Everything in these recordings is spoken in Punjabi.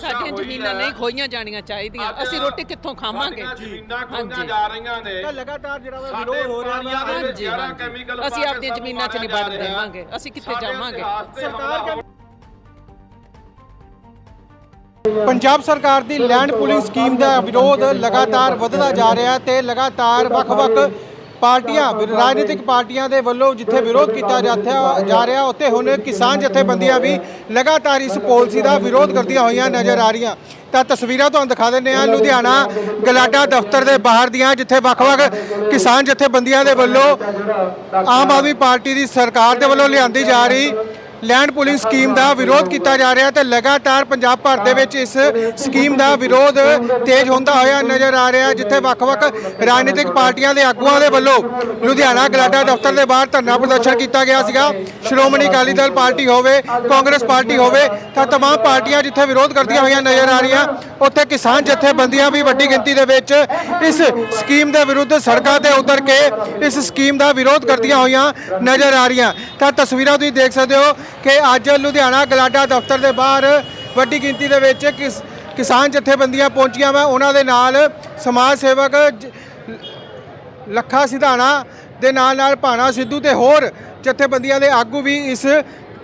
ਸਾਡੀਆਂ ਜ਼ਮੀਨਾਂ ਨਹੀਂ ਖੋਈਆਂ ਜਾਣੀਆਂ ਚਾਹੀਦੀਆਂ ਅਸੀਂ ਰੋਟੀ ਕਿੱਥੋਂ ਖਾਵਾਂਗੇ ਜ਼ਮੀਨਾਂ ਖੋਈਆਂ ਹਾਂਜੀ। ਜਾ ਰਹੀਆਂ ਨੇ ਤਾਂ ਲਗਾਤਾਰ ਜਿਹੜਾ ਵਾ ਸਾਡੇ ਵਿਰੋਧ ਹੋ ਰਿਹਾ ਪਾਣੀਆਂ ਦੇ ਵਾ ਵਿੱਚ ਹਾਂਜੀ, ਜਿਹੜਾ ਹਾਂਜੀ। chemical ਅਸੀਂ ਆਪਣੀਆਂ ਜ਼ਮੀਨਾਂ 'ਚ ਨਹੀਂ ਵੜਨ। ਦੇਵਾਂਗੇ ਅਸੀਂ ਕਿੱਥੇ ਜਾਵਾਂਗੇ ਸਰਕਾਰ ਪੰਜਾਬ ਸਰਕਾਰ ਦੀ ਲੈਂਡ ਪੂਲਿੰਗ ਸਕੀਮ ਦਾ ਵਿਰੋਧ ਲਗਾਤਾਰ ਵਧਦਾ ਜਾ ਰਿਹਾ ਹੈ ਤੇ ਲਗਾਤਾਰ ਵੱਖ-ਵੱਖ ਪਾਰਟੀਆਂ, ਰਾਜਨੀਤਿਕ ਪਾਰਟੀਆਂ ਦੇ ਵੱਲੋਂ ਜਿੱਥੇ ਵਿਰੋਧ ਕੀਤਾ ਜਾਂਦਾ ਜਾ ਰਿਹਾ, ਉੱਥੇ ਹੁਣ ਕਿਸਾਨ ਜਥੇਬੰਦੀਆਂ ਵੀ ਲਗਾਤਾਰ ਇਸ ਪਾਲਿਸੀ ਦਾ ਵਿਰੋਧ ਕਰਦੀਆਂ ਹੋਈਆਂ ਨਜ਼ਰ ਆ ਰਹੀਆਂ। ਤਾਂ ਤਸਵੀਰਾਂ ਤੁਹਾਨੂੰ ਦਿਖਾ ਦਿੰਦੇ ਹਾਂ, ਲੁਧਿਆਣਾ ਗਲਾਡਾ ਦਫ਼ਤਰ ਦੇ ਬਾਹਰ ਦੀਆਂ, ਜਿੱਥੇ ਵੱਖ-ਵੱਖ ਕਿਸਾਨ ਜਥੇਬੰਦੀਆਂ ਦੇ ਵੱਲੋਂ ਆਮ ਆਦਮੀ ਪਾਰਟੀ ਦੀ ਸਰਕਾਰ ਦੇ ਵੱਲੋਂ ਲਿਆਂਦੀ ਜਾ ਰਹੀ ਲੈਂਡ ਪੂਲਿੰਗ ਸਕੀਮ ਦਾ ਵਿਰੋਧ ਕੀਤਾ ਜਾ ਰਿਹਾ ਤੇ ਲਗਾਤਾਰ ਪੰਜਾਬ ਭਰ ਦੇ ਵਿੱਚ ਇਸ ਸਕੀਮ ਦਾ ਵਿਰੋਧ ਤੇਜ਼ ਹੁੰਦਾ ਹੋਇਆ ਨਜ਼ਰ ਆ ਰਿਹਾ ਜਿੱਥੇ ਵੱਖ-ਵੱਖ ਰਾਜਨੀਤਿਕ ਪਾਰਟੀਆਂ ਦੇ ਆਗੂਆਂ ਦੇ ਵੱਲੋਂ ਲੁਧਿਆਣਾ ਗਲਾਡਾ ਦਫ਼ਤਰ ਦੇ ਬਾਹਰ ਧਰਨਾ ਪ੍ਰਦਰਸ਼ਨ ਕੀਤਾ ਗਿਆ ਸੀਗਾ ਸ਼੍ਰੋਮਣੀ ਅਕਾਲੀ ਦਲ ਪਾਰਟੀ ਹੋਵੇ ਕਾਂਗਰਸ ਪਾਰਟੀ ਹੋਵੇ ਤਾਂ तमाम ਪਾਰਟੀਆਂ ਜਿੱਥੇ ਵਿਰੋਧ ਕਰਦੀਆਂ ਹੋਈਆਂ ਨਜ਼ਰ ਆ ਰਹੀਆਂ ਉੱਥੇ ਕਿਸਾਨ ਜਥੇਬੰਦੀਆਂ ਵੀ ਵੱਡੀ ਗਿਣਤੀ ਦੇ ਵਿੱਚ ਇਸ ਸਕੀਮ ਦੇ ਵਿਰੁੱਧ ਸੜਕਾਂ ਤੇ ਉਤਰ ਕੇ ਇਸ ਸਕੀਮ ਦਾ ਵਿਰੋਧ ਕਰਦੀਆਂ ਹੋਈਆਂ ਨਜ਼ਰ ਆ ਰਹੀਆਂ ਤਾਂ ਤਸਵੀਰਾਂ ਤੁਸੀਂ ਦੇਖ ਸਕਦੇ ਹੋ ਕਿ ਅੱਜ ਲੁਧਿਆਣਾ ਗਲਾਡਾ ਦਫ਼ਤਰ ਦੇ ਬਾਹਰ ਵੱਡੀ ਗਿਣਤੀ ਦੇ ਵਿੱਚ ਕਿਸ, ਕਿਸਾਨ ਜਥੇਬੰਦੀਆਂ ਪਹੁੰਚੀਆਂ ਵਾ। ਉਹਨਾਂ ਦੇ ਨਾਲ ਸਮਾਜ ਸੇਵਕ ਲੱਖਾ ਸਿਧਾਣਾ ਦੇ ਨਾਲ ਨਾਲ ਭਾਣਾ ਸਿੱਧੂ ਤੇ ਹੋਰ ਜਥੇਬੰਦੀਆਂ ਦੇ ਆਗੂ ਵੀ ਇਸ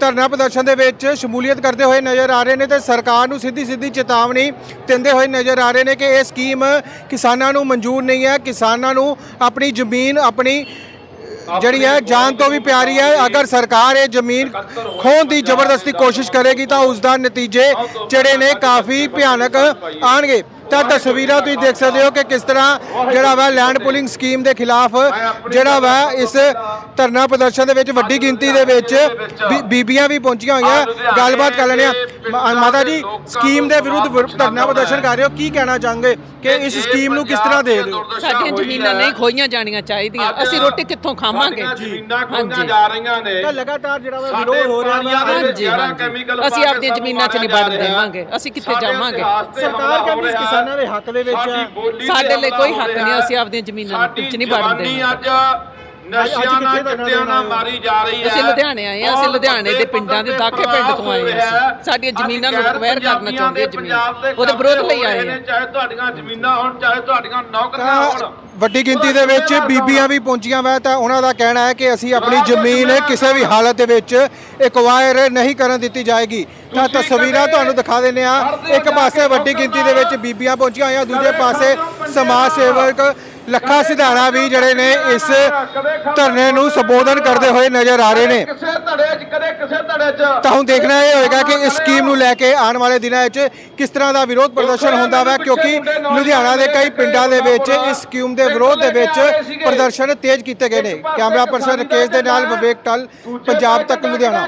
ਧਰਨਾ ਪ੍ਰਦਰਸ਼ਨ ਦੇ ਵਿੱਚ ਸ਼ਮੂਲੀਅਤ ਕਰਦੇ ਹੋਏ ਨਜ਼ਰ ਆ ਰਹੇ ਨੇ ਤੇ ਸਰਕਾਰ ਨੂੰ ਸਿੱਧੀ ਸਿੱਧੀ ਚੇਤਾਵਨੀ ਦਿੰਦੇ ਹੋਏ ਨਜ਼ਰ ਆ ਰਹੇ ਨੇ ਕਿ ਇਹ ਸਕੀਮ ਕਿਸਾਨਾਂ ਨੂੰ ਮਨਜ਼ੂਰ ਨਹੀਂ ਹੈ। ਕਿਸਾਨਾਂ ਨੂੰ ਆਪਣੀ ਜ਼ਮੀਨ, ਆਪਣੀ ਜਿਹੜੀ ਹੈ ਜਾਨ ਤੋਂ ਵੀ ਪਿਆਰੀ ਹੈ। ਅਗਰ ਸਰਕਾਰ ਇਹ ਜ਼ਮੀਨ ਖੋਹਣ ਦੀ ਜ਼ਬਰਦਸਤੀ ਕੋਸ਼ਿਸ਼ ਕਰੇਗੀ ਤਾਂ ਉਸ ਦਾ ਨਤੀਜੇ ਜਿਹੜੇ ਨੇ ਕਾਫੀ ਭਿਆਨਕ ਆਣਗੇ ਤਾਂ ਤਸਵੀਰਾਂ ਤੁਸੀਂ ਦੇਖ ਸਕਦੇ ਹੋ ਕਿ ਕਿਸ ਤਰ੍ਹਾਂ ਜਿਹੜਾ ਵਾ ਲੈਂਡ ਪੂਲਿੰਗ ਸਕੀਮ ਦੇ ਖਿਲਾਫ ਜਿਹੜਾ ਵਾ ਇਸ ਧਰਨਾ ਪ੍ਰਦਰਸ਼ਨ ਦੇ ਵਿੱਚ ਵੱਡੀ ਗਿਣਤੀ ਦੇ ਵਿੱਚ ਬੀਬੀਆਂ ਵੀ ਪਹੁੰਚੀਆਂ ਹੋਈਆਂ। ਗੱਲਬਾਤ ਕਰ ਲੈਣੇ ਆ ਮਾਤਾ ਜੀ ਸਕੀਮ ਦੇ ਵਿਰੁੱਧ ਵਿਰ- ਧਰਨਾ ਪ੍ਰਦਰਸ਼ਨ ਕਰ ਰਹੇ ਹੋ। ਕੀ ਕਹਿਣਾ ਚਾਹੋਗੇ ਕਿ ਇਸ ਸਕੀਮ ਨੂੰ ਕਿਸ ਤਰ੍ਹਾਂ ਦੇ ਰਹੇ ਹੋ? ਸਾਡੀਆਂ ਜ਼ਮੀਨਾਂ ਨਹੀਂ ਖੋਈਆਂ ਜਾਣੀਆਂ ਚਾਹੀਦੀਆਂ। ਅਸੀਂ ਰੋਟੀ ਕਿੱਥੋਂ ਖਾਵਾਂਗੇ? ਜ਼ਮੀਨਾਂ ਖੋਈਆਂ। ਜਾ ਰਹੀਆਂ ਨੇ। ਤਾਂ ਲਗਾਤਾਰ ਜਿਹੜਾ ਵਾ ਵਿਰੋਧ ਹੋ ਰਿਹਾ ਵਾ। ਹਾਂਜੀ ਹਾਂਜੀ। ਅਸੀਂ ਆਪਣੀਆਂ ਜ਼ਮੀਨਾਂ 'ਚ ਨਹੀਂ ਵੜਨ ਦੇਵਾਂਗੇ। ਅਸੀਂ ਕਿੱਥੇ ਜਾਵਾਂਗੇ? ਸਰਕਾਰ ਕਹਿੰਦੀ ਇਸ ਕਿਸਾਨਾਂ ਦੇ ਹੱਕ ਦੇ ਵਿੱਚ ਹੈ ਸਾਡੇ ਲਈ ਕੋਈ ਹੱਕ ਨਹੀਂ ਅਸੀਂ ਆਪਣੀਆਂ ਜ਼ਮੀਨਾਂ ਵਿੱਚ ਨਹੀਂ ਵੜਨ ਦੇਵਾਂਗੇ ਅੱਜ ਨਸ਼ਿਆਂ ਨਾਲ ਕਿੱਤਿਆਂ ਨਾਲ ਮਾਰੀ ਜਾ ਰਹੀ ਹੈ। ਅਸੀਂ ਲੁਧਿਆਣੇ ਆਏ ਹਾਂ ਅਸੀਂ ਲੁਧਿਆਣੇ ਦੇ ਪਿੰਡਾਂ ਦੇ ਦਾਖੇ ਪਿੰਡ ਤੋਂ ਆਏ ਹਾਂ। ਅਸੀਂ। ਸਾਡੀਆਂ ਜ਼ਮੀਨਾਂ ਨੂੰ ਰਿਕਵਾਇਰ ਕਰਨਾ ਚਾਹੁੰਦੇ ਜ਼ਮੀਨ। ਉਹਦੇ ਵਿਰੋਧ ਲਈ ਆਏ ਹਾਂ। ਚਾਹੇ ਤੁਹਾਡੀਆਂ ਜ਼ਮੀਨਾਂ ਹੋਣ ਚਾਹੇ ਤੁਹਾਡੀਆਂ ਨੌਕਰੀਆਂ ਹੋਣ। ਵੱਡੀ ਗਿਣਤੀ ਦੇ ਵਿੱਚ ਬੀਬੀਆਂ ਵੀ ਪਹੁੰਚੀਆਂ ਵਾ ਤਾਂ ਉਹਨਾਂ ਦਾ ਕਹਿਣਾ ਹੈ ਕਿ ਅਸੀਂ ਆਪਣੀ ਜ਼ਮੀਨ ਕਿਸੇ ਵੀ ਹਾਲਤ ਦੇ ਵਿੱਚ ਐਕਵਾਇਰ ਨਹੀਂ ਕਰਨ ਦਿੱਤੀ ਜਾਏਗੀ। ਤਾਂ ਤਸਵੀਰਾਂ ਤੁਹਾਨੂੰ ਦਿਖਾ ਦਿੰਦੇ ਆ ਇੱਕ ਪਾਸੇ ਵੱਡੀ ਗਿਣਤੀ ਦੇ ਵਿੱਚ ਬੀਬੀਆਂ ਪਹੁੰਚੀਆਂ ਹੋਈਆਂ ਦੂਜੇ ਪਾਸੇ ਸਮਾਜ ਸੇਵਕ ਲੱਖਾ ਸਿਧਾਣਾ ਵੀ ਜਿਹੜੇ ਨੇ ਇਸ ਧਰਨੇ ਨੂੰ ਸੰਬੋਧਨ ਕਰਦੇ ਹੋਏ ਨਜ਼ਰ ਆ ਰਹੇ ਨੇ। ਕਿਸੇ ਧੜੇ 'ਚ ਕਦੇ ਕਿਸੇ ਧੜੇ 'ਚ। ਤਾਂ ਹੁਣ ਦੇਖਣਾ ਇਹ ਹੋਏਗਾ ਕਿ ਇਸ ਸਕੀਮ ਨੂੰ ਲੈ ਕੇ ਆਉਣ ਵਾਲੇ ਦਿਨਾਂ ਵਿੱਚ ਕਿਸ ਤਰ੍ਹਾਂ ਦਾ ਵਿਰੋਧ ਪ੍ਰਦਰਸ਼ਨ ਹੁੰਦਾ ਵਾ ਕਿਉਂਕਿ ਲੁਧਿਆਣਾ ਦੇ ਕਈ ਪਿੰਡਾਂ ਦੇ ਵਿੱਚ ਇਸ ਸਕੀਮ ਦੇ ਵਿਰੋਧ ਦੇ ਵਿੱਚ ਪ੍ਰਦਰਸ਼ਨ ਤੇਜ਼ ਕੀਤੇ ਗਏ ਨੇ। ਕੈਮਰਾ ਪਰਸਨ ਰਕੇਸ਼ ਦੇ ਨਾਲ ਵਿਵੇਕ ਟਲ ਪੰਜਾਬ ਤੱਕ ਲੁਧਿਆਣਾ।